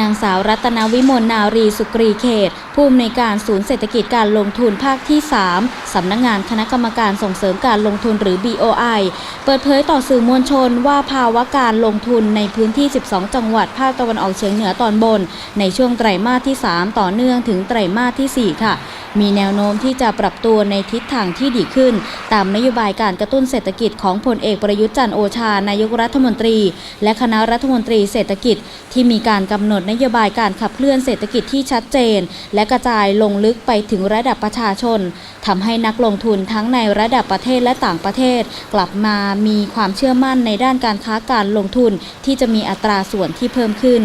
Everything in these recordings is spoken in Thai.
นางสาวรัตนวิมลนารีสุกรีเขต ผู้อำนวยการศูนย์เศรษฐกิจการลงทุนภาคที่ 3 สำนักงงานคณะกรรมการส่งเสริมการลงทุนหรือ BOI เปิดเผยต่อสื่อมวลชนว่าภาวะการลงทุนในพื้นที่ 12 จังหวัดภาคตะวันออกเฉียงเหนือตอนบน ในช่วงไตรมาสที่ 3 ต่อเนื่องถึงไตรมาสที่ 4 ค่ะ มีแนวโน้มที่จะปรับตัวในทิศทางที่ดีขึ้น ตามนโยบายการกระตุ้นเศรษฐกิจของพลเอกประยุทธ์จันทร์โอชานายกรัฐมนตรี และคณะรัฐมนตรีเศรษฐกิจที่มีการกำหนดนโยบายการขับเคลื่อนเศรษฐกิจที่ชัดเจน และกระจายลงลึกไปถึงระดับประชาชนทำให้นักลงทุนทั้งในระดับประเทศและต่างประเทศ กลับมามีความเชื่อมั่นในด้านการค้าการลงทุนที่จะมีอัตราส่วนที่เพิ่มขึ้น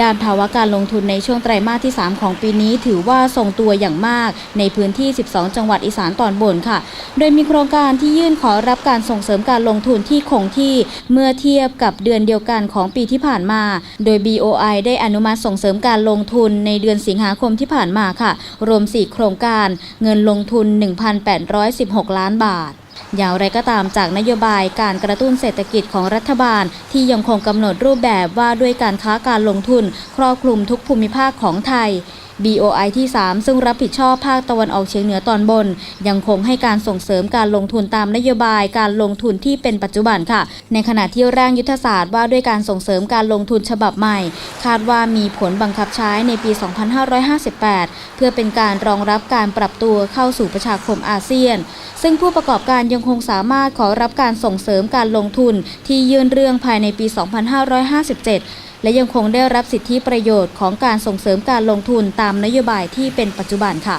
ด้านภาวะการลงทุนในช่วงไตรมาสที่ 3 ของปีนี้ถือว่าทรงตัวอย่างมากในพื้นที่ 12 จังหวัดอีสานตอนบนค่ะ โดยมีโครงการที่ยื่นขอรับการส่งเสริมการลงทุนที่คงที่เมื่อเทียบกับเดือนเดียวกันของปีที่ผ่านมา โดย BOI ได้อนุมัติส่งเสริมการลงทุนในเดือนสิงหาคมที่ผ่านมาค่ะ รวม 4 โครงการ เงินลงทุน 1,816 ล้านบาท อย่างไรก็ตามจากนโยบายการกระตุ้นเศรษฐกิจของรัฐบาล ที่ยังคงกำหนดรูปแบบว่าด้วยการค้าการลงทุน ครอบคลุมทุกภูมิภาคของไทย BOI ที่ 3 ซึ่งรับผิดชอบภาคตะวันออกเฉียงเหนือตอนบน ยังคงให้การส่งเสริมการลงทุนตามนโยบายการลงทุนที่เป็นปัจจุบันค่ะ ในขณะที่ร่างยุทธศาสตร์ว่าด้วยการส่งเสริมการลงทุนฉบับใหม่ คาดว่ามีผลบังคับใช้ในปี 2558 เพื่อเป็นการรองรับการปรับตัวเข้าสู่ประชาคมอาเซียน ซึ่งผู้ประกอบการยังคงสามารถขอรับการส่งเสริมการลงทุนที่ยื่นเรื่องภายในปี 2557 และยังคงได้รับสิทธิประโยชน์ของการส่งเสริมการลงทุนตามนโยบายที่เป็นปัจจุบันค่ะ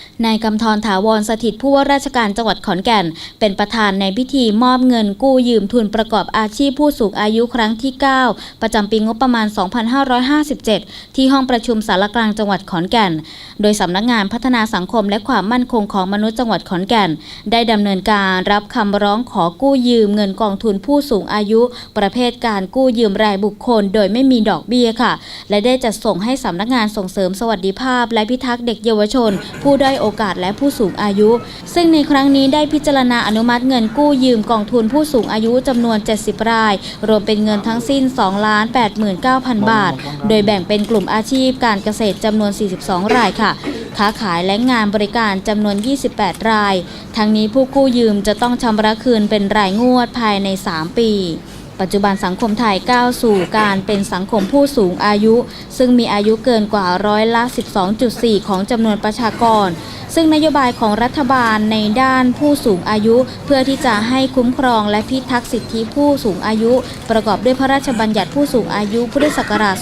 นายกำธรถาวรสถิตผู้ว่าราชการจังหวัดขอนแก่น เป็นประธานในพิธีมอบเงินกู้ยืมทุนประกอบอาชีพผู้สูงอายุครั้งที่ 9 ประจำปีงบประมาณ 2557 ที่ห้องประชุมสารกลางจังหวัดขอนแก่น โดยสำนักงานพัฒนาสังคมและความมั่นคงของมนุษย์จังหวัดขอนแก่น ได้ดำเนินการรับคำร้องขอกู้ยืมเงินกองทุนผู้สูงอายุ ประเภทการกู้ยืมรายบุคคล โดยไม่มีดอกเบี้ยค่ะ และได้จัดส่งให้สำนักงานส่งเสริมสวัสดิภาพ และพิทักษ์เด็กเยาวชน ผู้ด้อยโอกาสและผู้สูงอายุ ซึ่งในครั้งนี้ได้พิจารณาอนุมัติเงินกู้ยืมกองทุนผู้สูงอายุจำนวน 70 ราย รวมเป็นเงินทั้งสิ้น2 89,000 บาท โดยแบ่งเป็นกลุ่มอาชีพการเกษตรจำนวน 42 รายค่ะ ค้าขายและงานบริการจำนวน 28 ราย ทั้งนี้ผู้กู้ยืมจะต้องชำระคืนเป็นรายงวดภายใน 3 ปี ปัจจุบันสังคมไทยก้าวสู่การเป็นสังคมผู้สูงอายุ ซึ่งมีอายุเกินกว่าร้อยละ 12.4 ของจำนวนประชากร ซึ่งนโยบายของรัฐบาลในด้านผู้สูงอายุ เพื่อที่จะให้คุ้มครองและพิทักษ์สิทธิผู้สูงอายุ ประกอบด้วยพระราชบัญญัติผู้สูงอายุพุทธศักราช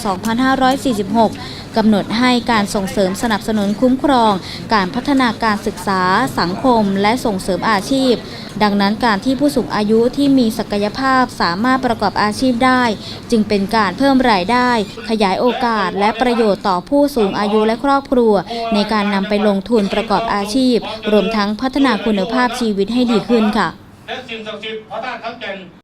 2546 กำหนดให้การส่งเสริมสนับสนุนคุ้มครอง การพัฒนาการศึกษา สังคม และส่งเสริมอาชีพ ดังนั้นการที่ผู้สูงอายุที่มีศักยภาพสามารถประกอบอาชีพได้ จึงเป็นการเพิ่มรายได้ ขยายโอกาสและประโยชน์ต่อผู้สูงอายุและครอบครัว ในการนำไปลงทุนประกอบอาชีพ รวมทั้งพัฒนาคุณภาพชีวิตให้ดีขึ้นค่ะและสิ่งศักดิ์สิทธิ์พระธาตุขอนแก่น